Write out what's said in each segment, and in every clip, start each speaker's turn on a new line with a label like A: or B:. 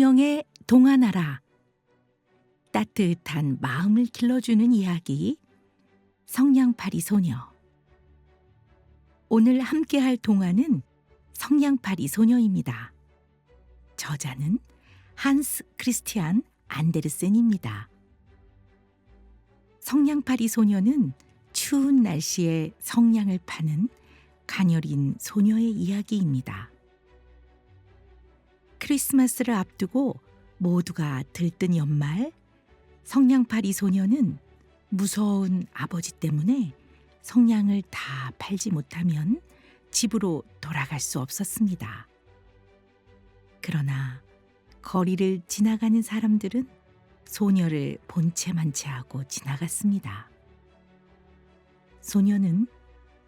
A: 성령의 동안하라. 따뜻한 마음을 길러주는 이야기. 성냥팔이 소녀. 오늘 함께할 동화는 성냥팔이 소녀입니다. 저자는 한스 크리스티안 안데르센입니다. 성냥팔이 소녀는 추운 날씨에 성냥을 파는 가녀린 소녀의 이야기입니다. 크리스마스를 앞두고 모두가 들뜬 연말, 성냥팔이 소녀는 무서운 아버지 때문에 성냥을 다 팔지 못하면 집으로 돌아갈 수 없었습니다. 그러나 거리를 지나가는 사람들은 소녀를 본체만 채하고 지나갔습니다. 소녀는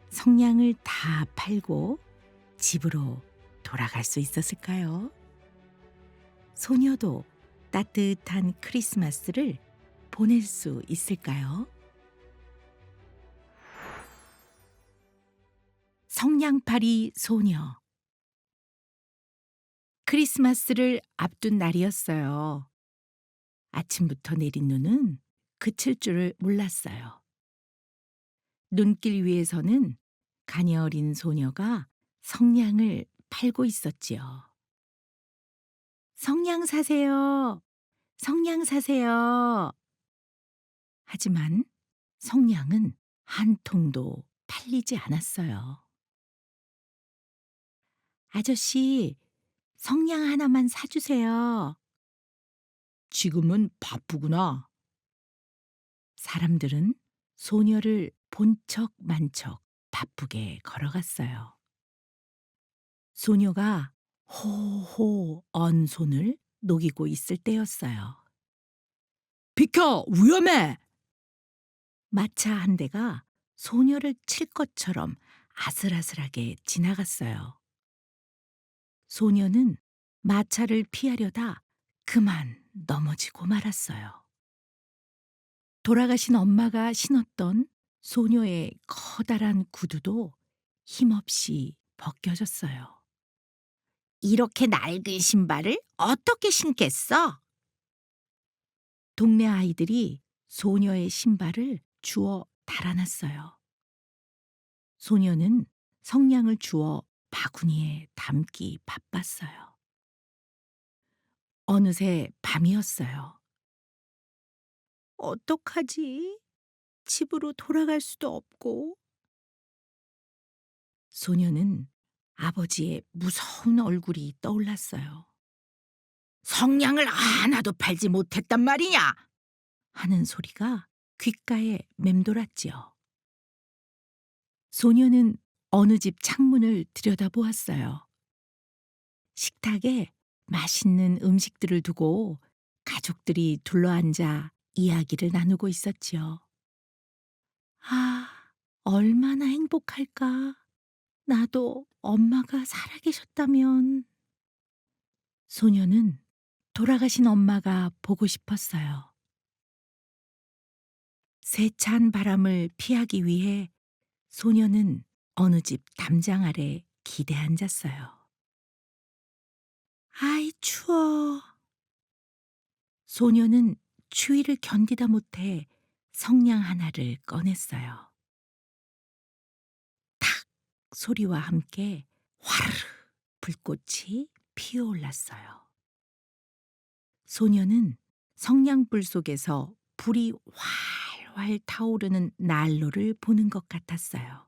A: 성냥을 다 팔고 집으로 돌아갈 수 있었을까요? 소녀도 따뜻한 크리스마스를 보낼 수 있을까요? 성냥팔이 소녀 크리스마스를 앞둔 날이었어요. 아침부터 내린 눈은 그칠 줄을 몰랐어요. 눈길 위에서는 가녀린 소녀가 성냥을 팔고 있었지요. 성냥 사세요. 성냥 사세요. 하지만 성냥은 한 통도 팔리지 않았어요. 아저씨, 성냥 하나만 사주세요. 지금은 바쁘구나. 사람들은 소녀를 본척 만척 바쁘게 걸어갔어요. 소녀가 호호 언 손을 녹이고 있을 때였어요. 비켜! 위험해! 마차 한 대가 소녀를 칠 것처럼 아슬아슬하게 지나갔어요. 소녀는 마차를 피하려다 그만 넘어지고 말았어요. 돌아가신 엄마가 신었던 소녀의 커다란 구두도 힘없이 벗겨졌어요. 이렇게 낡은 신발을 어떻게 신겠어? 동네 아이들이 소녀의 신발을 주워 달아났어요. 소녀는 성냥을 주워 바구니에 담기 바빴어요. 어느새 밤이었어요. 어떡하지? 집으로 돌아갈 수도 없고. 소녀는 아버지의 무서운 얼굴이 떠올랐어요. 성냥을 하나도 팔지 못했단 말이냐? 하는 소리가 귓가에 맴돌았지요. 소녀는 어느 집 창문을 들여다보았어요. 식탁에 맛있는 음식들을 두고 가족들이 둘러앉아 이야기를 나누고 있었지요. 아, 얼마나 행복할까. 나도 엄마가 살아계셨다면. 소녀는 돌아가신 엄마가 보고 싶었어요. 세찬 바람을 피하기 위해 소녀는 어느 집 담장 아래 기대 앉았어요. 아이, 추워. 소녀는 추위를 견디다 못해 성냥 하나를 꺼냈어요. 탁 소리와 함께 화르르 불꽃이 피어올랐어요. 소녀는 성냥불 속에서 불이 활활 타오르는 난로를 보는 것 같았어요.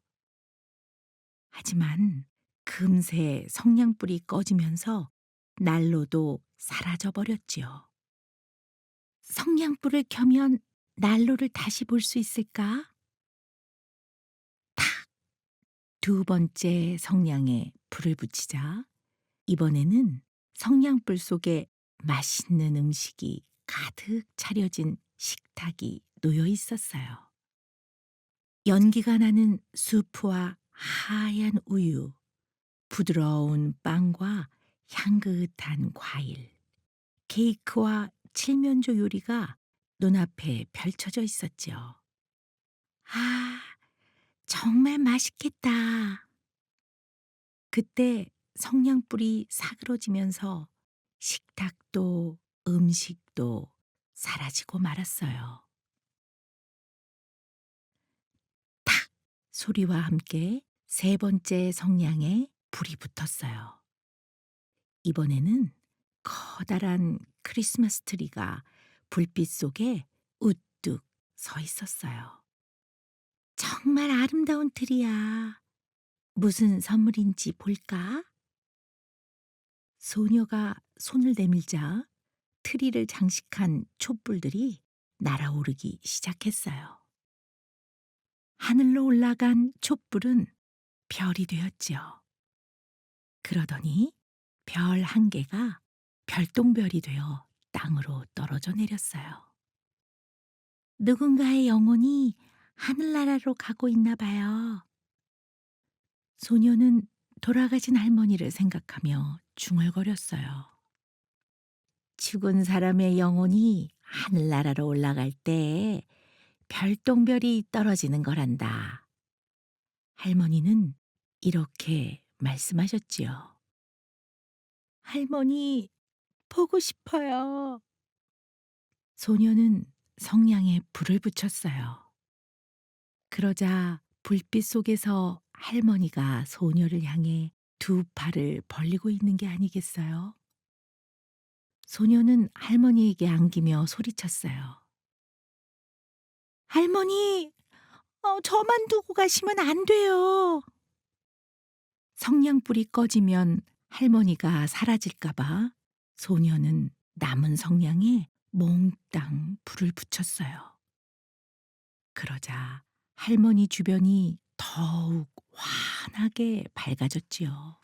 A: 하지만 금세 성냥불이 꺼지면서 난로도 사라져 버렸지요. 성냥불을 켜면 난로를 다시 볼 수 있을까? 탁! 두 번째 성냥에 불을 붙이자 이번에는 성냥불 속에 맛있는 음식이 가득 차려진 식탁이 놓여 있었어요. 연기가 나는 수프와 하얀 우유, 부드러운 빵과 향긋한 과일, 케이크와 칠면조 요리가 눈앞에 펼쳐져 있었죠. 아, 정말 맛있겠다. 그때 성냥불이 사그러지면서 식탁도 음식도 사라지고 말았어요. 탁! 소리와 함께 세 번째 성냥에 불이 붙었어요. 이번에는 커다란 크리스마스 트리가 불빛 속에 우뚝 서 있었어요. 정말 아름다운 트리야. 무슨 선물인지 볼까? 소녀가 손을 내밀자 트리를 장식한 촛불들이 날아오르기 시작했어요. 하늘로 올라간 촛불은 별이 되었지요. 그러더니 별 한 개가 별똥별이 되어 땅으로 떨어져 내렸어요. 누군가의 영혼이 하늘나라로 가고 있나 봐요. 소녀는 돌아가신 할머니를 생각하며 중얼거렸어요. 죽은 사람의 영혼이 하늘나라로 올라갈 때 별똥별이 떨어지는 거란다. 할머니는 이렇게 말씀하셨지요. 할머니, 보고 싶어요. 소녀는 성냥에 불을 붙였어요. 그러자 불빛 속에서 할머니가 소녀를 향해 두 팔을 벌리고 있는 게 아니겠어요? 소녀는 할머니에게 안기며 소리쳤어요. 할머니, 어, 저만 두고 가시면 안 돼요. 성냥불이 꺼지면 할머니가 사라질까봐 소녀는 남은 성냥에 몽땅 불을 붙였어요. 그러자 할머니 주변이 더욱 환하게 밝아졌지요.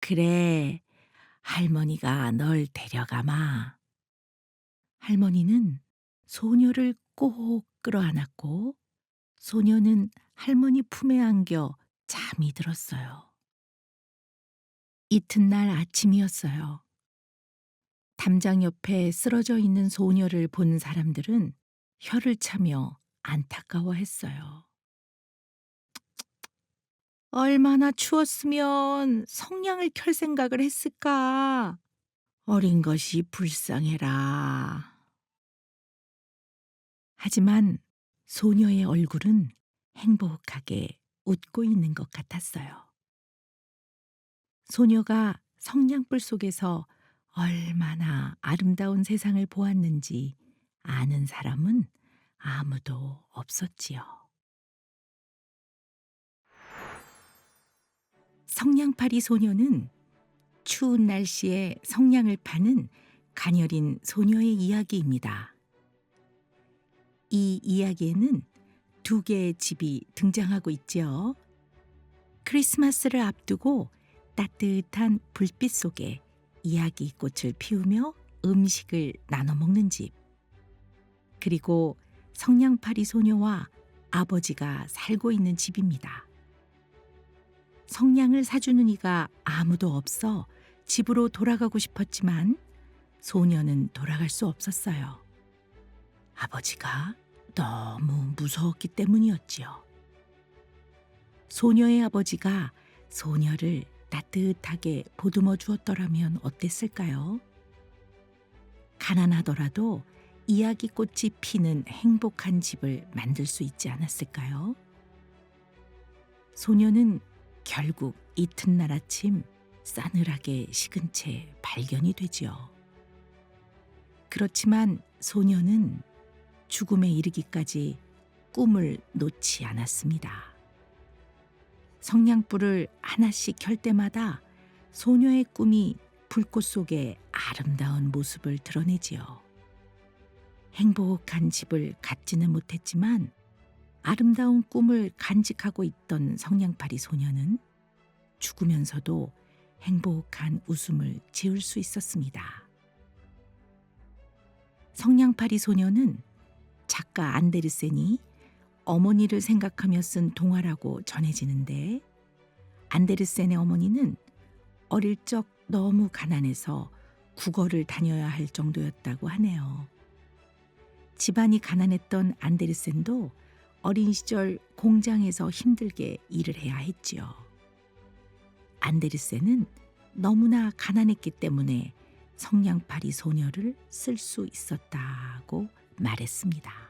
A: 그래, 할머니가 널 데려가마. 할머니는 소녀를 꼭 끌어안았고 소녀는 할머니 품에 안겨 잠이 들었어요. 이튿날 아침이었어요. 담장 옆에 쓰러져 있는 소녀를 본 사람들은 혀를 차며 안타까워했어요. 얼마나 추웠으면 성냥을 켤 생각을 했을까? 어린 것이 불쌍해라. 하지만 소녀의 얼굴은 행복하게 웃고 있는 것 같았어요. 소녀가 성냥불 속에서 얼마나 아름다운 세상을 보았는지 아는 사람은 아무도 없었지요. 성냥팔이 소녀는 추운 날씨에 성냥을 파는 가녀린 소녀의 이야기입니다. 이 이야기에는 두 개의 집이 등장하고 있지요. 크리스마스를 앞두고 따뜻한 불빛 속에 이야기 꽃을 피우며 음식을 나눠 먹는 집. 그리고 성냥팔이 소녀와 아버지가 살고 있는 집입니다. 성냥을 사주는 이가 아무도 없어 집으로 돌아가고 싶었지만 소녀는 돌아갈 수 없었어요. 아버지가 너무 무서웠기 때문이었지요. 소녀의 아버지가 소녀를 따뜻하게 보듬어 주었더라면 어땠을까요? 가난하더라도 이야기꽃이 피는 행복한 집을 만들 수 있지 않았을까요? 소녀는 결국 이튿날 아침 싸늘하게 식은 채 발견이 되지요. 그렇지만 소녀는 죽음에 이르기까지 꿈을 놓지 않았습니다. 성냥불을 하나씩 켤 때마다 소녀의 꿈이 불꽃 속에 아름다운 모습을 드러내지요. 행복한 집을 갖지는 못했지만 아름다운 꿈을 간직하고 있던 성냥팔이 소녀는 죽으면서도 행복한 웃음을 지을 수 있었습니다. 성냥팔이 소녀는 작가 안데르센이 어머니를 생각하며 쓴 동화라고 전해지는데 안데르센의 어머니는 어릴 적 너무 가난해서 국어를 다녀야 할 정도였다고 하네요. 집안이 가난했던 안데르센도 어린 시절 공장에서 힘들게 일을 해야 했지요. 안데르센은 너무나 가난했기 때문에 성냥팔이 소녀를 쓸 수 있었다고 말했습니다.